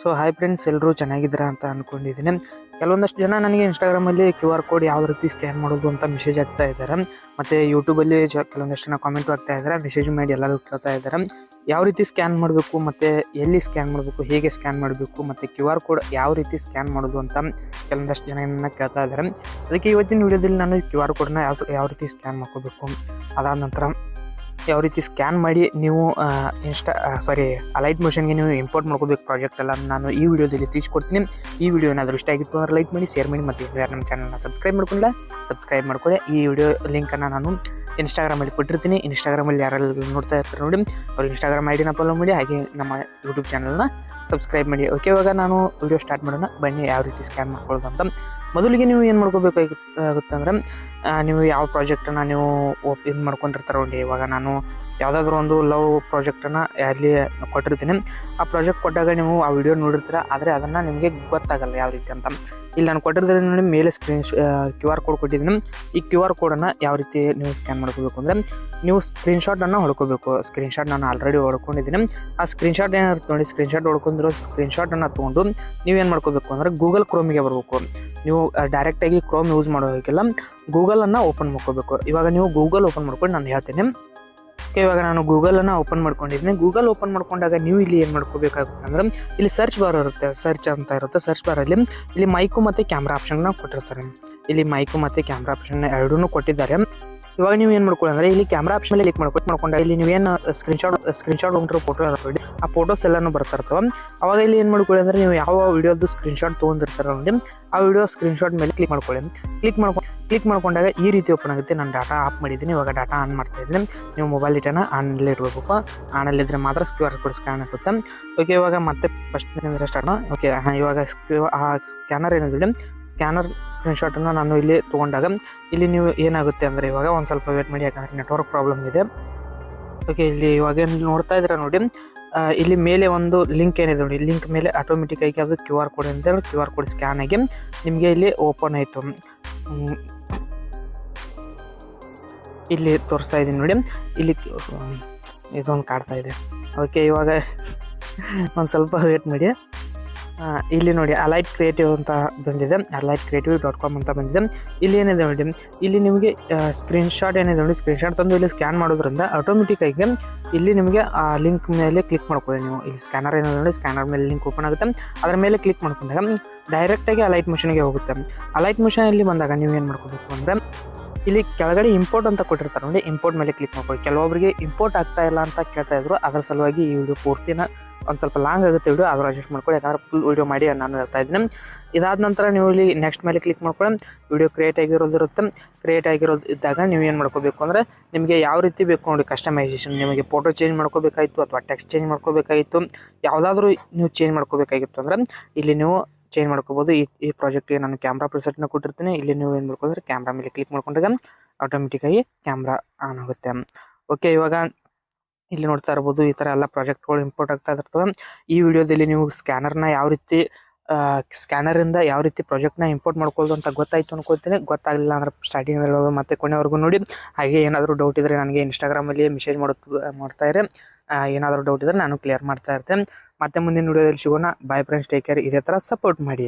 So hi friends ಎಲ್ಲರೂ ಚೆನ್ನಾಗಿದ್ದೀರಾ ಅಂತ ಅಂದ್ಕೊಂಡಿದ್ದೀನಿ ಕೆಲವೊಂದಷ್ಟು ಜನ ನನಗೆ ಇನ್ಸ್ಟಾಗ್ರಾಮಲ್ಲಿ ಕ್ಯೂ ಆರ್ ಕೋಡ್ ಯಾವ ರೀತಿ ಸ್ಕ್ಯಾನ್ ಮಾಡೋದು ಅಂತ ಮೆಸೇಜ್ ಆಗ್ತಾ ಇದ್ದಾರೆ. ಮತ್ತು ಯೂಟ್ಯೂಬಲ್ಲಿ ಜ ಕೆಲವೊಂದಷ್ಟು ಜನ ಕಾಮೆಂಟ್ ಆಗ್ತಾ ಇದ್ದಾರೆ. ಮೆಸೇಜ್ ಮಾಡಿ ಎಲ್ಲರೂ ಕೇಳ್ತಾ ಇದ್ದಾರೆ. ಯಾವ ರೀತಿ ಸ್ಕ್ಯಾನ್ ಮಾಡಬೇಕು ಮತ್ತು ಎಲ್ಲಿ ಸ್ಕ್ಯಾನ್ ಮಾಡಬೇಕು, ಹೇಗೆ ಸ್ಕ್ಯಾನ್ ಮಾಡಬೇಕು, ಮತ್ತು ಕ್ಯೂ ಆರ್ ಕೋಡ್ ಯಾವ ರೀತಿ ಸ್ಕ್ಯಾನ್ ಮಾಡೋದು ಅಂತ ಕೆಲವೊಂದಷ್ಟು ಜನ ನನ್ನ ಕೇಳ್ತಾ ಇದ್ದಾರೆ. ಅದಕ್ಕೆ ಇವತ್ತಿನ ವಿಡಿಯೋದಲ್ಲಿ ನಾನು ಕ್ಯೂ ಆರ್ ಕೋಡ್ನ ಯಾವ ಯಾವ ರೀತಿ ಸ್ಕ್ಯಾನ್ ಮಾಡ್ಕೋಬೇಕು? ಅದಾದ ನಂತರ ಯಾವ ರೀತಿ ಸ್ಕ್ಯಾನ್ ಮಾಡಿ ನೀವು ಇನ್ಸ್ಟಾ ಸಾರಿ ಅಲೈಟ್ ಮೋಷನ್ಗೆ ನೀವು ಇಂಪೋರ್ಟ್ ಮಾಡ್ಕೋಬೇಕು ಪ್ರಾಜೆಕ್ಟ್ ಎಲ್ಲ, ನಾನು ಈ ವಿಡಿಯೋದಲ್ಲಿ ತಿಳಿಸ್ಕೊಡ್ತೀನಿ. ಈ ವಿಡಿಯೋ ಏನಾದರೂ ಇಷ್ಟ ಆಗಿತ್ತು ಅಂದ್ರೆ ಲೈಕ್ ಮಾಡಿ ಶೇರ್ ಮಾಡಿ ಮತ್ತು ಯಾರು ನಮ್ಮ ಚಾನಲ್ನ ಸಬ್ಸ್ಕ್ರೈಬ್ ಮಾಡ್ಕೊಂಡಿಲ್ಲ ಸಬ್ಸ್ಕ್ರೈಬ್ ಮಾಡ್ಕೊಳ್ಳಿ. ಈ ವಿಡಿಯೋ ಲಿಂಕನ್ನು ನಾನು ಇನ್ಸ್ಟಾಗ್ರಾಮಲ್ಲಿ ಕೊಟ್ಟಿರ್ತೀನಿ. ಇನ್ಸ್ಟಾಗ್ರಾಮಲ್ಲಿ ಯಾರೆಲ್ಲ ನೋಡ್ತಾ ಇರ್ತಾರೆ ನೋಡಿ, ಅವ್ರು ಇನ್ಸ್ಟಾಗ್ರಾಮ್ ಐ ಡಿನ ಫಾಲೋ ಮಾಡಿ, ಹಾಗೆ ನಮ್ಮ ಯೂಟ್ಯೂಬ್ ಚಾನಲ್ನ ಸಬ್ಸ್ಕ್ರೈಬ್ ಮಾಡಿ. ಓಕೆ ಇವಾಗ ನಾನು ವಿಡಿಯೋ ಸ್ಟಾರ್ಟ್ ಮಾಡೋಣ. ಬನ್ನಿ, ಯಾವ ರೀತಿ ಸ್ಕ್ಯಾನ್ ಮಾಡ್ಕೊಳ್ಳೋದು ಅಂತ. ಮೊದಲಿಗೆ ನೀವು ಏನು ಮಾಡ್ಕೋಬೇಕಾಗುತ್ತೆ ಆಗುತ್ತಂದ್ರೆ ಆ, ನೀವು ಯಾವ ಪ್ರಾಜೆಕ್ಟನ್ನು ನೀವು ಓಪ್ ಇದು ಮಾಡ್ಕೊಂಡಿರ್ತಾರೆ ನೋಡಿ ಇವಾಗ ನಾನು ಯಾವುದಾದ್ರೂ ಒಂದು ಲವ್ ಪ್ರಾಜೆಕ್ಟನ್ನು ಅಲ್ಲಿ ಕೊಟ್ಟಿರ್ತೀನಿ. ಆ ಪ್ರಾಜೆಕ್ಟ್ ಕೊಟ್ಟಾಗ ನೀವು ಆ ವಿಡಿಯೋ ನೋಡಿರ್ತೀರ ಆದರೆ ಅದನ್ನು ನಿಮಗೆ ಗೊತ್ತಾಗಲ್ಲ ಯಾವ ರೀತಿ ಅಂತ. ಇಲ್ಲಿ ನಾನು ಕೊಟ್ಟಿರ್ತೀನಿ ನೋಡಿ ಮೇಲೆ ಸ್ಕ್ರೀನ್ ಕ್ಯೂ ಆರ್ ಕೋಡ್ ಕೊಟ್ಟಿದ್ದೀನಿ. ಈ ಕ್ಯೂ ಆರ್ ಕೋಡನ್ನು ಯಾವ ರೀತಿ ನೀವು ಸ್ಕ್ಯಾನ್ ಮಾಡ್ಕೋಬೇಕು ಅಂದರೆ ನೀವು ಸ್ಕ್ರೀನ್ಶಾಟನ್ನು ಹೊಡ್ಕೋಬೇಕು. ಸ್ಕ್ರೀನ್ಶಾಟ್ ನಾನು ಆಲ್ರೆಡಿ ಹೊಡ್ಕೊಂಡಿದ್ದೀನಿ. ಆ ಸ್ಕ್ರೀನ್ಶಾಟ್ ಏನಿರುತ್ತೆ ನೋಡಿ ಸ್ಕ್ರೀನ್ಶಾಟ್ ಹೊಡ್ಕೊಂಡಿರೋ ಸ್ಕ್ರೀನ್ಶಾಟನ್ನು ತೊಗೊಂಡು ನೀವೇನು ಮಾಡ್ಕೋಬೇಕು ಅಂದರೆ ಗೂಗಲ್ ಕ್ರೋಮಿಗೆ ಬರಬೇಕು. ನೀವು ಡೈರೆಕ್ಟಾಗಿ ಕ್ರೋಮ್ ಯೂಸ್ ಮಾಡೋದಕ್ಕೆಲ್ಲ ಗೂಗಲನ್ನು ಓಪನ್ ಮಾಡ್ಕೋಬೇಕು. ಇವಾಗ ನೀವು ಗೂಗಲ್ ಓಪನ್ ಮಾಡ್ಕೊಂಡು ನಾನು ಹೇಳ್ತೀನಿ. ಓಕೆ ಇವಾಗ ನಾನು ಗೂಗಲನ್ನು ಓಪನ್ ಮಾಡ್ಕೊಂಡಿದ್ದೀನಿ. ಗೂಗಲ್ ಓಪನ್ ಮಾಡ್ಕೊಂಡಾಗ ನೀವು ಇಲ್ಲಿ ಏನು ಮಾಡ್ಕೋಬೇಕಾಗುತ್ತೆ ಅಂದ್ರೆ, ಇಲ್ಲಿ ಸರ್ಚ್ ಬಾರ್ ಇರುತ್ತೆ. ಸರ್ಚ್ ಅಂತ ಇರುತ್ತೆ. ಸರ್ಚ್ ಬಾರಲ್ಲಿ ಇಲ್ಲಿ ಮೈಕು ಮತ್ತು ಕ್ಯಾಮ್ರಾ ಆಪ್ಷನ್ನ ಕೊಟ್ಟಿರ್ತಾರೆ. ಇಲ್ಲಿ ಮೈಕು ಮತ್ತು ಕ್ಯಾಮ್ರಾ ಆಪ್ಷನ್ ಎರಡೂ ಕೊಟ್ಟಿದ್ದಾರೆ. ಇವಾಗ ನೀವು ಏನು ಮಾಡ್ಕೊಳ್ಳಿ ಅಂದ್ರೆ ಇಲ್ಲಿ ಕ್ಯಾಮ್ರಾ ಆಪ್ಷನ್ ಮೇಲೆ ಕ್ಲಿಕ್ ಮಾಡ್ಕೊಂಡು ಮಾಡ್ಕೊಂಡ ಇಲ್ಲಿ ನೀವೇನು ಸ್ಕ್ರೀನ್ಶಾಟ್ ಸ್ಕ್ರೀನ್ಶಾಟ್ ಹೊಂಟಿರೋ ಫೋಟೋ ನೋಡಿ. ಆ ಫೋಟೋಸ್ ಎಲ್ಲಾನು ಬರ್ತಾ ಇರ್ತವೆ. ಅವಾಗ ಇಲ್ಲಿ ಏನು ಮಾಡ್ಕೊಳ್ಳಿ ಅಂದ್ರೆ ನೀವು ಯಾವ ವಿಡಿಯೋದು ಸ್ಕ್ರೀನ್ಶಾಟ್ ತೊಗೊಂಡಿರ್ತಾರೆ ನೋಡಿ. ಆ ವಿಡಿಯೋ ಸ್ಕ್ರೀನ್ಶಾಟ್ ಮೇಲೆ ಕ್ಲಿಕ್ ಮಾಡ್ಕೊಳ್ಳಿ. ಕ್ಲಿಕ್ ಮಾಡ್ಕೊಂಡು ಕ್ಲಿಕ್ ಮಾಡ್ಕೊಂಡಾಗ ಈ ರೀತಿ ಓಪನ್ ಆಗುತ್ತೆ. ನಾನು ಡಾಟಾ ಆಫ್ ಮಾಡಿದ್ದೀನಿ. ಇವಾಗ ಡಾಟಾ ಆನ್ ಮಾಡ್ತಾ ಇದ್ದೀನಿ. ನೀವು ಮೊಬೈಲ್ ಡೇಟಾನ ಆನಲ್ಲಿ ಇಟ್ಕೋಬೇಕು ಆನಲ್ಲಿದ್ದರೆ ಮಾತ್ರ ಕ್ಯೂ ಆರ್ ಕೋಡ್ ಸ್ಕ್ಯಾನ್ ಆಗುತ್ತೆ. ಓಕೆ ಇವಾಗ ಮತ್ತೆ ಫಸ್ಟ್ ಸ್ಟಾರ್ಟ್ ಓಕೆ ಇವಾಗ ಸ್ಕ್ಯೂ- ಆ ಸ್ಕ್ಯಾನರ್ ಏನಿದೆ ಸ್ಕ್ಯಾನರ್ ಸ್ಕ್ರೀನ್ಶಾಟನ್ನು ನಾನು ಇಲ್ಲಿ ತೊಗೊಂಡಾಗ, ಇಲ್ಲಿ ನೀವು ಏನಾಗುತ್ತೆ ಅಂದರೆ ಇವಾಗ ಒಂದು ಸ್ವಲ್ಪ ವೇಟ್ ಮಾಡಿ, ಯಾಕಂದರೆ ನೆಟ್ವರ್ಕ್ ಪ್ರಾಬ್ಲಮ್ ಇದೆ. ಓಕೆ ಇಲ್ಲಿ ಇವಾಗ ನೋಡ್ತಾ ಇದ್ದೀರಾ ನೋಡಿ. ಇಲ್ಲಿ ಮೇಲೆ ಒಂದು ಲಿಂಕ್ ಏನಿದೆ ನೋಡಿ. ಲಿಂಕ್ ಮೇಲೆ ಆಟೋಮೆಟಿಕ್ ಆಗಿ ಅದು ಕ್ಯೂ ಆರ್ ಕೋಡ್ ಅಂತ ಕ್ಯೂ ಆರ್ ಕೋಡ್ ಸ್ಕ್ಯಾನ್ ಆಗಿ ನಿಮಗೆ ಇಲ್ಲಿ ಓಪನ್ ಆಯಿತು. ಇಲ್ಲಿ ತೋರಿಸ್ತಾ ಇದ್ದೀನಿ ನೋಡಿ. ಇಲ್ಲಿ ಇದೊಂದು ಕಾಡ್ತಾ ಇದೆ. ಓಕೆ ಇವಾಗ ಒಂದು ಸ್ವಲ್ಪ ವೇಟ್ ಮಾಡಿ. ಇಲ್ಲಿ ನೋಡಿ ಅಲೈಟ್ ಕ್ರಿಯೇಟಿವ್ ಅಂತ ಬಂದಿದೆ. ಅಲೈಟ್ ಕ್ರಿಯೇಟಿವ್ ಡಾಟ್ ಕಾಮ್ ಅಂತ ಬಂದಿದೆ. ಇಲ್ಲಿ ಏನಿದೆ ನೋಡಿ, ಇಲ್ಲಿ ನಿಮಗೆ ಸ್ಕ್ರೀನ್ಶಾಟ್ ಏನಿದೆ ನೋಡಿ ಸ್ಕ್ರೀನ್ಶಾಟ್ ತಂದು ಇಲ್ಲಿ ಸ್ಕ್ಯಾನ್ ಮಾಡೋದ್ರಿಂದ ಆಟೋಮೆಟಿಕ್ ಆಗಿ ಇಲ್ಲಿ ನಿಮಗೆ, ಆ ಲಿಂಕ್ ಮೇಲೆ ಕ್ಲಿಕ್ ಮಾಡ್ಕೊಳ್ಳಿ ನೀವು. ಇಲ್ಲಿ ಸ್ಕ್ಯಾನರ್ ಏನಿದೆ ನೋಡಿ ಸ್ಕ್ಯಾನರ್ ಮೇಲೆ ಲಿಂಕ್ ಓಪನ್ ಆಗುತ್ತೆ. ಅದರ ಮೇಲೆ ಕ್ಲಿಕ್ ಮಾಡ್ಕೊಂಡಾಗ ಡೈರೆಕ್ಟಾಗಿ ಅಲೈಟ್ ಮಿಷನ್ಗೆ ಹೋಗುತ್ತೆ. ಅಲೈಟ್ ಮಿಷನಲ್ಲಿ ಬಂದಾಗ ನೀವು ಏನು ಮಾಡ್ಕೋಬೇಕು ಅಂದರೆ ಇಲ್ಲಿ ಕೆಳಗಡೆ ಇಂಪೋರ್ಟ್ ಅಂತ ಕೊಟ್ಟಿರ್ತಾರೆ ನೋಡಿ ಇಂಪೋರ್ಟ್ ಮೇಲೆ ಕ್ಲಿಕ್ ಮಾಡ್ಕೊಳ್ಳಿ. ಕೆಲವೊಬ್ಬರಿಗೆ ಇಂಪೋರ್ಟ್ ಆಗ್ತಾ ಇಲ್ಲ ಅಂತ ಕೇಳ್ತಾ ಇದ್ರು, ಅದರ ಸಲುವಾಗಿ ಈ ವಿಡಿಯೋ ಪೂರ್ತಿನ ಒಂದು ಸ್ವಲ್ಪ ಲಾಂಗ್ ಆಗುತ್ತೆ ವಿಡಿಯೋ ಅದ್ರ ಅಡ್ಜಸ್ಟ್ ಮಾಡ್ಕೊಳ್ಳಿ, ಯಾಕಂದ್ರೆ ಫುಲ್ ವಿಡಿಯೋ ಮಾಡಿ ನಾನು ಹೇಳ್ತಾ ಇದ್ದೀನಿ. ಇದಾದ ನಂತರ ನೀವು ಇಲ್ಲಿ ನೆಕ್ಸ್ಟ್ ಮೇಲೆ ಕ್ಲಿಕ್ ಮಾಡ್ಕೊಳ್ಳಿ. Video create ಆಗಿರೋದಿರುತ್ತೆ. ಕ್ರಿಯೇಟ್ ಆಗಿರೋದು ಇದ್ದಾಗ ನೀವು ಏನು ಮಾಡ್ಕೋಬೇಕು ಅಂದರೆ, ನಿಮಗೆ ಯಾವ ರೀತಿ ಬೇಕು ನೋಡಿ ಕಸ್ಟಮೈಸೇಷನ್ ನಿಮಗೆ ಫೋಟೋ ಚೇಂಜ್ ಮಾಡ್ಕೋಬೇಕಾಗಿತ್ತು ಅಥವಾ ಟೆಕ್ಸ್ಟ್ ಚೇಂಜ್ ಮಾಡ್ಕೋಬೇಕಾಗಿತ್ತು ಯಾವುದಾದ್ರೂ ನೀವು ಚೇಂಜ್ ಮಾಡ್ಕೋಬೇಕಾಗಿತ್ತು ಅಂದರೆ, ಇಲ್ಲಿ ನೀವು ಚೇಂಜ್ ಮಾಡ್ಕೋಬೋದು. ಈ ಈ ಪ್ರಾಜೆಕ್ಟ್ಗೆ ನಾನು ಕ್ಯಾಮ್ರಾ ಪ್ರಿಸೆಟ್ನ ಕೊಟ್ಟಿರ್ತೀನಿ. ಇಲ್ಲಿ ನೀವು ಏನು ಮಾಡ್ಕೊಂಡ್ರೆ ಕ್ಯಾಮ್ರಾ ಮೇಲೆ ಕ್ಲಿಕ್ ಮಾಡ್ಕೊಂಡಾಗ ಆಟೋಮೆಟಿಕ್ಕಾಗಿ ಕ್ಯಾಮ್ರಾ ಆನ್ ಆಗುತ್ತೆ. ಓಕೆ ಇವಾಗ ಇಲ್ಲಿ ನೋಡ್ತಾ ಇರ್ಬೋದು ಈ ಥರ ಎಲ್ಲ ಪ್ರಾಜೆಕ್ಟ್ಗಳು ಇಂಪೋರ್ಟ್ ಆಗ್ತಾ ಇರ್ತವೆ. ಈ ವಿಡಿಯೋದಲ್ಲಿ ನೀವು ಸ್ಕ್ಯಾನರ್ನ ಯಾವ ರೀತಿ ಸ್ಕ್ಯಾನರಿಂದ ಯಾವ ರೀತಿ ಪ್ರಾಜೆಕ್ಟ್ನ ಇಂಪೋರ್ಟ್ ಮಾಡ್ಕೊಳ್ಳೋದು ಅಂತ ಗೊತ್ತಾಯ್ತು ಅನ್ಕೊಳ್ತೀನಿ. ಗೊತ್ತಾಗಲಿಲ್ಲ ಅಂದ್ರೆ ಸ್ಟಾರ್ಟಿಂಗ್ ಹೇಳೋದು ಮತ್ತೆ ಕೊನೆವರೆಗೂ ನೋಡಿ. ಹಾಗೆ ಏನಾದರೂ ಡೌಟ್ ಇದ್ದರೆ ನನಗೆ ಇನ್ಸ್ಟಾಗ್ರಾಮಲ್ಲಿ ಮೆಸೇಜ್ ಮಾಡ್ತಾ ಇರಿ. ಏನಾದರೂ ಡೌಟ್ ಇದ್ದರೆ ನಾನು ಕ್ಲಿಯರ್ ಮಾಡ್ತಾ ಇರ್ತೇನೆ. ಮತ್ತೆ ಮುಂದಿನ ವಿಡಿಯೋದಲ್ಲಿ ಸಿಗೋಣ. ಬಾಯ್ ಫ್ರೆಂಡ್ಸ್ ಟೇಕ್ ಕೇರ್ ಇದೇ ಥರ ಸಪೋರ್ಟ್ ಮಾಡಿ